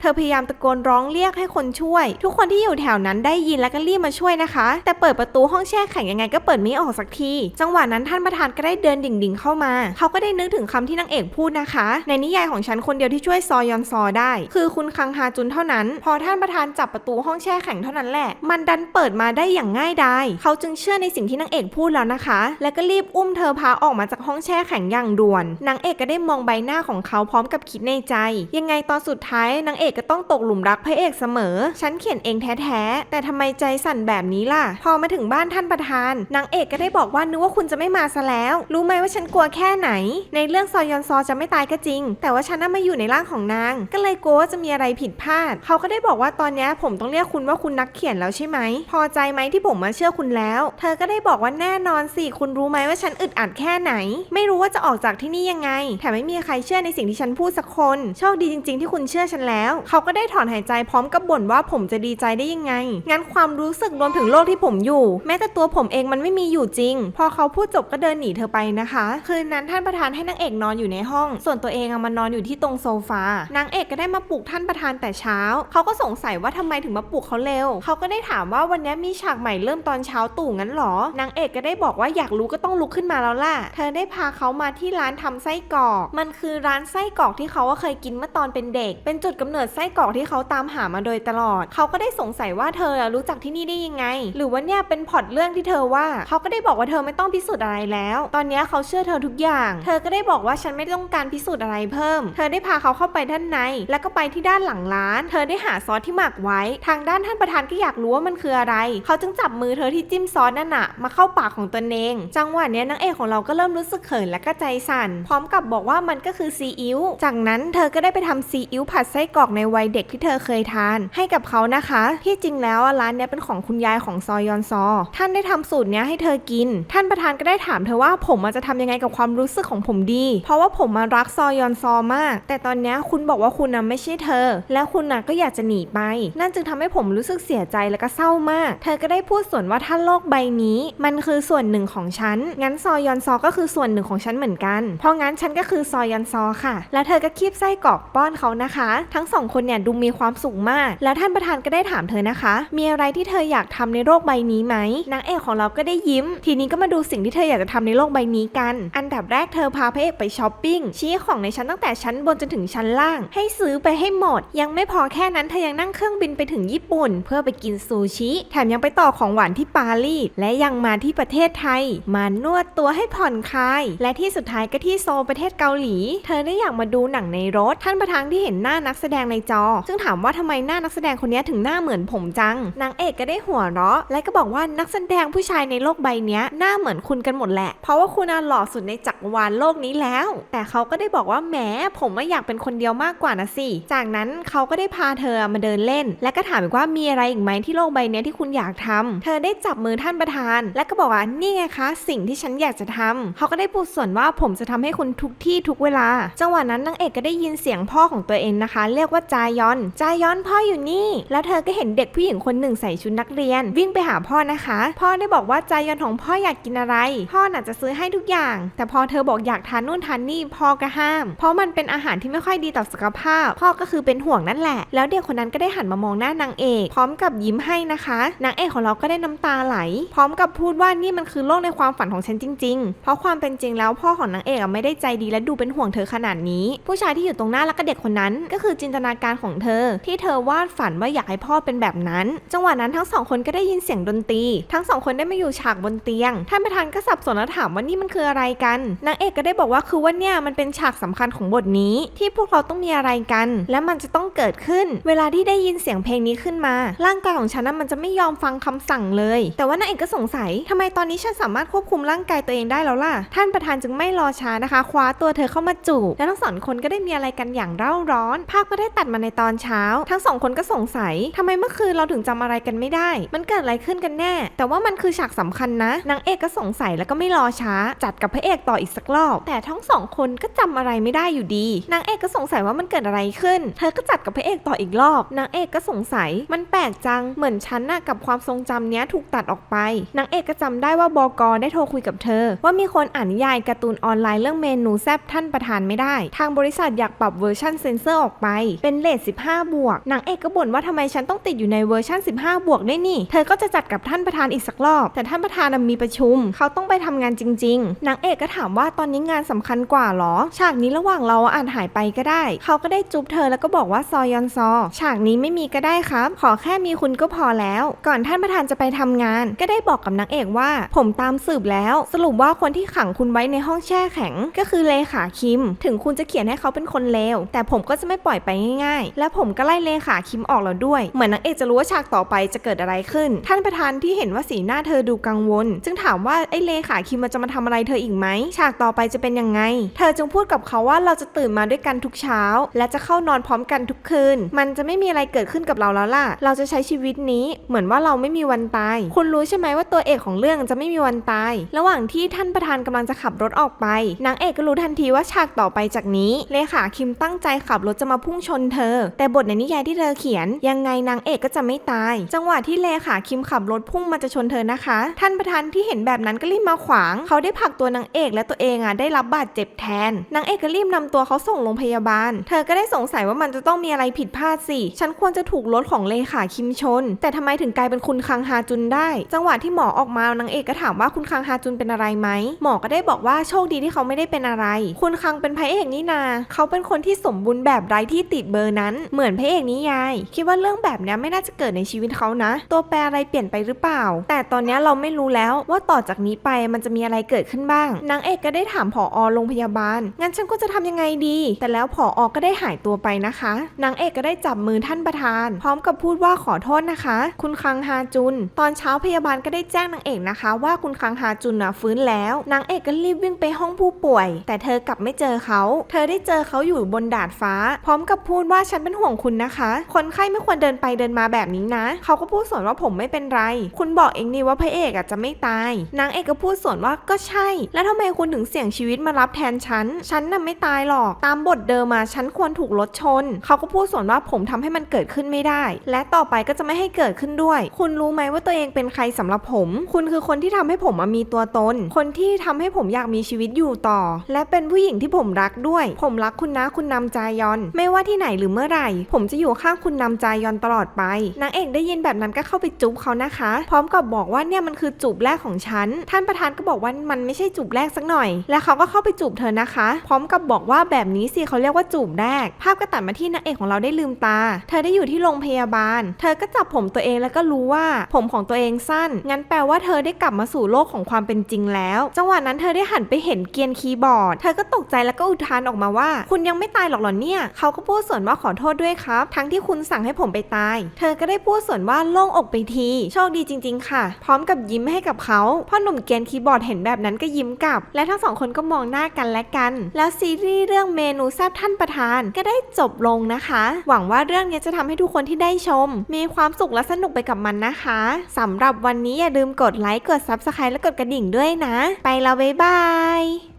เธอพยายามตะโกนร้องเรียกให้คนช่วย ทุกคนที่อยู่แถวนั้นได้ยินแล้วก็รีบมาช่วยนะคะ แต่เปิดประตูห้องแช่แข็งยังไงก็เปิดไม่ออกสักที จังหวะนั้นท่านประธานก็ได้เดินดิ่งๆเข้ามา เขาก็ได้นึกถึงคำที่นางเอกพูดนะคะ ในนิยายของฉันคนเดียวที่ช่วยซอยอนซอได้ คือคุณคังฮาจุนเท่านั้น พอท่านประธานจับประตูห้องแช่แข็งเท่านั้นแหละ มันดันเปิดมาได้อย่างง่ายดาย เขาจึงเชื่อในสิ่งที่นางเอกพูดแล้วนะคะ แล้วก็รีบอุ้มเธอพาออกมาจากห้องแช่แข็งอย่างด่วน นางเอกก็ได้มองใบหน้าของเขาพร้อมกับคิดในใจ ยังไงตอนสุดท้ายนางเอกก็ต้องตกหลุมรักพระเอกเสมอ ฉันเขียนเองแท้ๆ แต่ทำไมใจสั่นแบบนี้ล่ะ พอมาถึงบ้านท่านประธาน นางเอกก็ได้บอกว่านึกว่าคุณจะไม่มาซะแล้ว รู้ไหมว่าฉันกลัวแค่ไหน ในเรื่องซอยอนซอจะไม่ตายก็จริง แต่ว่าฉันน่ะมาอยู่ในร่างของนาง ก็เลยกลัวว่าจะมีอะไรผิดพลาด เขาก็ได้บอกว่าตอนนี้ผมต้องเรียกคุณว่าคุณนักเขียนแล้วใช่ไหม พอใจไหมที่ผมมาเชื่อคุณแล้ว เธอก็ได้บอกว่าแน่นอนสิ คุณรู้ไหมว่าฉันอึดอัดแค่ไหนไม่รู้ว่าจะออกจากที่นี่ยังไง แถมไม่มีใครเชื่อในสิ่งที่ฉันพูดสักคน โชคดีจริง ๆ ที่คุณเชื่อฉันแล้ว เขาก็ได้ถอนหายใจพร้อมกับบ่นว่าผมจะดีใจได้ยังไง งั้นความรู้สึกรวมถึงโลกที่ผมอยู่ แม้แต่ตัวผมเองมันไม่มีอยู่จริง พอเขาพูดจบก็เดินหนีเธอไปนะคะ คืนนั้นท่านประธานให้นางเอกนอนอยู่ในห้อง ส่วนตัวเองอะมานอนอยู่ที่ตรงโซฟานางเอกก็ได้มาปลุกท่านประธานแต่เช้า เขาก็สงสัยว่าทำไมถึงมาปลุกเขาเร็ว เขาก็ได้ถามว่าวันนี้มีฉากใหม่เริ่มตอนเช้าตู่งั้นเหรอนางเอกก็ได้บอกว่าอยากรู้ก็ต้องลุกขึ้นมาแล้วล่ะเธอได้พาเขามาที่ร้านทำไส้กรอก มันคือร้านไส้กรอกที่เขาเคยกินเมื่อตอนเป็นเด็ก เป็นจุดกำเนิดไส้กรอกที่เขาตามหามาโดยตลอด เขาก็ได้สงสัยว่าเธอรู้จักที่นี่ได้ยังไง หรือว่าเนี่ยเป็นพอตเรื่องที่เธอว่า เขาก็ได้บอกว่าเธอไม่ต้องพิสูจน์อะไรแล้ว ตอนนี้เขาเชื่อเธอทุกอย่าง เธอก็ได้บอกว่าฉันไม่ต้องการพิสูจน์อะไรเพิ่ม เธอได้พาเขาเข้าไปด้านใน แล้วก็ไปที่ด้านหลังร้าน เธอได้หาซอสที่หมักไว้ ทางด้านท่านประธานก็อยากรู้ว่ามันคืออะไร เขาจึงจับมือเธอที่จิ้มซอสนั่นน่ะมาเข้าปากของตนเอง จังหวะเนี้ยนางเอกของเราก็เริ่มรู้สึกเขินและก็ใจสั่น พร้อมกับบอกว่ามันก็คือซีอิ๊ว จากนั้นเธอก็ได้ไปทำซีอิ๊วผัดไส้กรอกในวัยเด็กที่เธอเคยทาน ให้กับเขานะคะ ที่จริงแล้วร้านเนี้ยเป็นของคุณยายของซอยอนซอ ท่านได้ทำสูตรเนี้ยให้เธอกิน ท่านประธานก็ได้ถามเธอว่าผมจะทำยังไงกับความรู้สึกของผมดี เพราะว่าผมมารักซอยอนซอมาก แต่ตอนนี้คุณบอกว่าคุณน่ะไม่ใช่เธอ แล้วคุณน่ะก็อยากจะหนีไป นั่นจึงทำให้ผมรู้สึกเสียใจและก็เศร้ามาก เธอก็ได้พูดส่วนว่าถ้าโลกใบนี้ มันคือส่วนหนึ่งของฉัน งั้นซอยอนซอก็คือส่วนหนึ่งของฉันเหมือนกัน เพราะงั้นฉันก็คือซอยอนซอค่ะ แล้วเธอก็คีบไส้กรอกป้อนเขานะคะ ทั้งสองคนเนี่ยดูมีความสุขมาก แล้วท่านประธานก็ได้ถามเธอนะคะ มีอะไรที่เธออยากทำในโลกใบนี้ไหมนางเอกของเราก็ได้ยิ้ม ทีนี้ก็มาดูสิ่งที่เธออยากจะทำในโลกใบนี้กัน อันดับแรกเธอพาพระเอกไปช้อปปิ้งชี้ของในชั้นตั้งแต่ชั้นบนจนถึงชั้นล่าง ให้ซื้อไปให้หมด ยังไม่พอแค่นั้นเธอยังนั่งเครื่องบินไปถึงญี่ปุ่น เพื่อไปกินซูชิ แถมยังไปต่อของหวานที่ปารีสและยังมาที่ประเทศไทย มานวดตัวให้ผ่อนคาย และที่สุดท้ายก็ที่โซลประเทศเกาหลี เธอได้อยากมาดูหนังในรถ ท่านประธานที่เห็นหน้านักแสดงในจอ ซึ่งถามว่าทำไมหน้านักแสดงคนนี้ถึงหน้าเหมือนผมจัง นางเอกก็ได้หัวเราะ และก็บอกว่านักแสดงผู้ชายในโลกใบนี้หน้าเหมือนคุณกันหมดแหละ เพราะว่าคุณน่ะหล่อสุดในจักรวาลโลกนี้แล้ว แต่เขาก็ได้บอกว่าแหมผมว่อยากเป็นคนเดียวมากกว่านะสิ จากนั้นเขาก็ได้พาเธอมาเดินเล่น และก็ถามอีกว่ามีอะไรอีกไหมที่โลกใบนี้ที่คุณอยากทำเธอได้จับมือท่านประธาน และก็บอกว่านี่ไงคะ สิ่งที่ฉันอยากจะทำเขาก็ได้พูดส่วนว่าผมจะทำให้คุณทุกที่ทุกเวลา จังหวะนั้นนางเอกก็ได้ยินเสียงพ่อของตัวเองนะคะ เรียกว่าจายอน จายอนพ่ออยู่นี่ แล้วเธอก็เห็นเด็กผู้หญิงคนหนึ่งใส่ชุดนักเรียน วิ่งไปหาพ่อนะคะ พ่อได้บอกว่าจายอนของพ่ออยากกินอะไร พ่อน่ะจะซื้อให้ทุกอย่าง แต่พอเธอบอกอยากทานนู่นทานนี่พ่อก็ห้าม เพราะมันเป็นอาหารที่ไม่ค่อยดีต่อสุขภาพ พ่อก็คือเป็นห่วงนั่นแหละ แล้วเด็กคนนั้นก็ได้หันมามองหน้านางเอก พร้อมกับยิ้มให้นะคะนางเอกของเราก็ได้น้ำตาไหล พร้อมกับพูดว่านี่มันคือโลกในความฝันของฉันจริงๆเพราะความเป็นจริงแล้วพ่อของนางเอกไม่ได้ใจดีและดูเป็นห่วงเธอขนาดนี้ ผู้ชายที่อยู่ตรงหน้าแล้วก็เด็กคนนั้น ก็คือจินตนาการของเธอ ที่เธอวาดฝันว่าอยากให้พ่อเป็นแบบนั้น จังหวะนั้นทั้งสองคนก็ได้ยินเสียงดนตรี ทั้งสองคนได้มาอยู่ฉากบนเตียงท่านประธานก็สับสนและถามว่านี่มันคืออะไรกันนางเอกก็ได้บอกว่าคือว่าเนี่ยมันเป็นฉากสำคัญของบทนี้ ที่พวกเราต้องมีอะไรกัน และมันจะต้องเกิดขึ้น เวลาที่ได้ยินเสียงเพลงนี้ขึ้นมา ร่างกายของฉันนั้นมันจะไม่ยอมฟังคำสั่งเลย แต่ว่านางเอกก็สงสัยทำไมตอนนี้ฉันสามารถควบคุมร่างกายตัวเองได้แล้วล่ะท่านประธานจึงไม่รอช้านะคะ คว้าตัวเธอเข้ามาจูบและทั้งสองคนก็ได้มีอะไรกันอย่างเร่าร้อน ภาพก็ได้ตัดมาในตอนเช้า ทั้งสองคนก็สงสัยทำไมเมื่อคืนเราถึงจำอะไรกันไม่ได้ มันเกิดอะไรขึ้นกันแน่ แต่ว่ามันคือฉากสำคัญนะนางเอกก็สงสัยแล้วก็ไม่รอช้า จัดกับพระเอกต่ออีกสักรอบ แต่ทั้งสองคนก็จำอะไรไม่ได้อยู่ดีนางเอกก็สงสัยว่ามันเกิดอะไรขึ้น เธอก็จัดกับพระเอกต่ออีกรอบนางเอกก็สงสัยมันแปลกจังเหมือนฉันน่ะกับความทรงจำเนี้ยถูกตัดออกไปนางเอกก็จำได้ว่าบกได้โทรคุยกับเธอ ว่ามีคนคนอ่านนิยายการ์ตูนออนไลน์เรื่องเมนูแซบท่านประธานไม่ได้ ทางบริษัทอยากปรับเวอร์ชันเซนเซอร์ออกไป เป็นเลท15 บวกนางเอกก็บ่นว่าทำไมฉันต้องติดอยู่ในเวอร์ชัน15 บวกได้นี่ เธอก็จะจัดกับท่านประธานอีกสักรอบ แต่ท่านประธานมีประชุม เขาต้องไปทำงานจริง ๆนางเอกก็ถามว่าตอนนี้งานสำคัญกว่าหรอ ฉากนี้ระหว่างเราอ่าจหายไปก็ได้ เขาก็ได้จุ๊บเธอแล้วก็บอกว่าซอยอนซอ ฉากนี้ไม่มีก็ได้ครับ ขอแค่มีคุณก็พอแล้ว ก่อนท่านประธานจะไปทำงาน ก็ได้บอกกับนางเอกว่า ผมตามสืบแล้ว สรุปว่าคนที่ขังคุณไว้ในห้องแช่แข็ง ก็คือเลขาคิม ถึงคุณจะเขียนให้เขาเป็นคนเลวแต่ผมก็จะไม่ปล่อยไปง่ายๆ และผมก็ไล่เลขาคิมออกแล้วด้วย เหมือนนางเอกจะรู้ว่าฉากต่อไปจะเกิดอะไรขึ้น ท่านประธานที่เห็นว่าสีหน้าเธอดูกังวล จึงถามว่าไอ้เลขาคิมมันจะมาทำอะไรเธออีกไหมฉากต่อไปจะเป็นยังไง เธอจึงพูดกับเขาว่าเราจะตื่นมาด้วยกันทุกเช้า และจะเข้านอนพร้อมกันทุกคืน มันจะไม่มีอะไรเกิดขึ้นกับเราแล้วล่ะ เราจะใช้ชีวิตนี้เหมือนว่าเราไม่มีวันตาย คุณรู้ใช่ไหมว่าตัวเอกของเรื่องจะไม่มีวันตาย ระหว่างที่ท่านประธานกำลังจะขับรถออกไป นางเอกก็รู้ทันทีว่าฉากต่อไปจากนี้เลขาคิมตั้งใจขับรถจะมาพุ่งชนเธอ แต่บทในนิยายที่เธอเขียน ยังไงนางเอกก็จะไม่ตาย จังหวะที่เลขาคิมขับรถพุ่งมาจะชนเธอนะคะ ท่านประธานที่เห็นแบบนั้นก็รีบมาขวาง เขาได้ผลักตัวนางเอกและตัวเองอะได้รับบาดเจ็บแทน นางเอกก็รีบนำตัวเขาส่งโรงพยาบาล เธอก็ได้สงสัยว่ามันจะต้องมีอะไรผิดพลาดสิ ฉันควรจะถูกรถของเลขาคิมชน แต่ทำไมถึงกลายเป็นคุณคังฮาจุนได้ จังหวะที่หมอออกมานางเอกก็ถามว่าคุณคังฮาจุนเป็นอะไรไหมหมอก็ได้บอกว่าโชคดีที่เขาไม่ได้เป็นอะไร คุณคังเป็นพระเอกนี่นา เขาเป็นคนที่สมบูรณ์แบบไร้ที่ติดเบอร์นั้น เหมือนพระเอกนิยาย คิดว่าเรื่องแบบนี้ไม่น่าจะเกิดในชีวิตเขานะ ตัวแปรอะไรเปลี่ยนไปหรือเปล่า แต่ตอนนี้เราไม่รู้แล้วว่าต่อจากนี้ไปมันจะมีอะไรเกิดขึ้นบ้าง นางเอกก็ได้ถามผอโรงพยาบาล งั้นฉันก็จะทำยังไงดี แต่แล้วผอก็ได้หายตัวไปนะคะ นางเอกก็ได้จับมือท่านประธาน พร้อมกับพูดว่าขอโทษนะคะ คุณคังฮาจุน ตอนเช้าพยาบาลก็ได้แจ้งนางเอกนะคะ ว่าคุณคังฮาจุนนะฟื้นแล้วนางเอกก็รีบวิ่งไปห้องผู้ป่วย แต่เธอกลับไม่เจอเขา เธอได้เจอเขาอยู่บนดาดฟ้า พร้อมกับพูดว่าฉันเป็นห่วงคุณนะคะ คนไข้ไม่ควรเดินไปเดินมาแบบนี้นะ เขาก็พูดสวนว่าผมไม่เป็นไร คุณบอกเองนี่ว่าพระเอกอาจจะไม่ตาย นางเอกก็พูดสวนว่าก็ใช่ แล้วทำไมคุณถึงเสี่ยงชีวิตมารับแทนฉัน ฉันน่ะไม่ตายหรอก ตามบทเดิมมาฉันควรถูกรถชน เขาก็พูดสวนว่าผมทำให้มันเกิดขึ้นไม่ได้ และต่อไปก็จะไม่ให้เกิดขึ้นด้วย คุณรู้ไหมว่าตัวเองเป็นใครสำหรับผม คุณคือคนที่ทำให้ผมมามีตัวตน คนที่ทำให้ผมอยากมีชีวิตอยู่ต่อ และเป็นผู้หญิงที่ผมรักด้วย ผมรักคุณนะคุณนำจายอน ไม่ว่าที่ไหนหรือเมื่อไหร่ ผมจะอยู่ข้างคุณนำจายอนตลอดไปนางเอกได้ยินแบบนั้นก็เข้าไปจุ๊บเขานะคะ พร้อมกับบอกว่าเนี่ยมันคือจูบแรกของฉัน ท่านประธานก็บอกว่ามันไม่ใช่จูบแรกสักหน่อย และเขาก็เข้าไปจูบเธอนะคะ พร้อมกับบอกว่าแบบนี้สิเขาเรียกว่าจูบแรก ภาพก็ตัดมาที่นางเอกของเราได้ลืมตา เธอได้อยู่ที่โรงพยาบาล เธอก็จับผมตัวเองแล้วก็รู้ว่า ผมของตัวเองสั้น งั้นแปลว่าเธอได้กลับมาสู่โลกของความเป็นจริงแล้วจังหววะนั้นเธอได้หันไปเห็นเกียร์คีย์บอร์ด เธอก็ตกใจแล้วก็อุทานออกมาว่า คุณยังไม่ตายหรอกหรอเนี่ย เขาก็พูดสวนว่าขอโทษด้วยครับ ทั้งที่คุณสั่งให้ผมไปตาย เธอก็ได้พูดสวนว่าโล่งอกไปที โชคดีจริง ๆ ค่ะ พร้อมกับยิ้มให้กับเขาพ่อหนุ่มเกียร์คีย์บอร์ดเห็นแบบนั้นก็ยิ้มกลับ และทั้งสองคนก็มองหน้ากันและกัน แล้วซีรีส์เรื่องเมนูแซบท่านประธานก็ได้จบลงนะคะ หวังว่าเรื่องนี้จะทำให้ทุกคนที่ได้ชม มีความสุขและสนุกไปกับมันนะคะสำหรับวันนี้อย่าลืมกดไลค์กด Subscribe และกดกระดิ่งด้วยนะ ไปแล้วบ๊ายบาย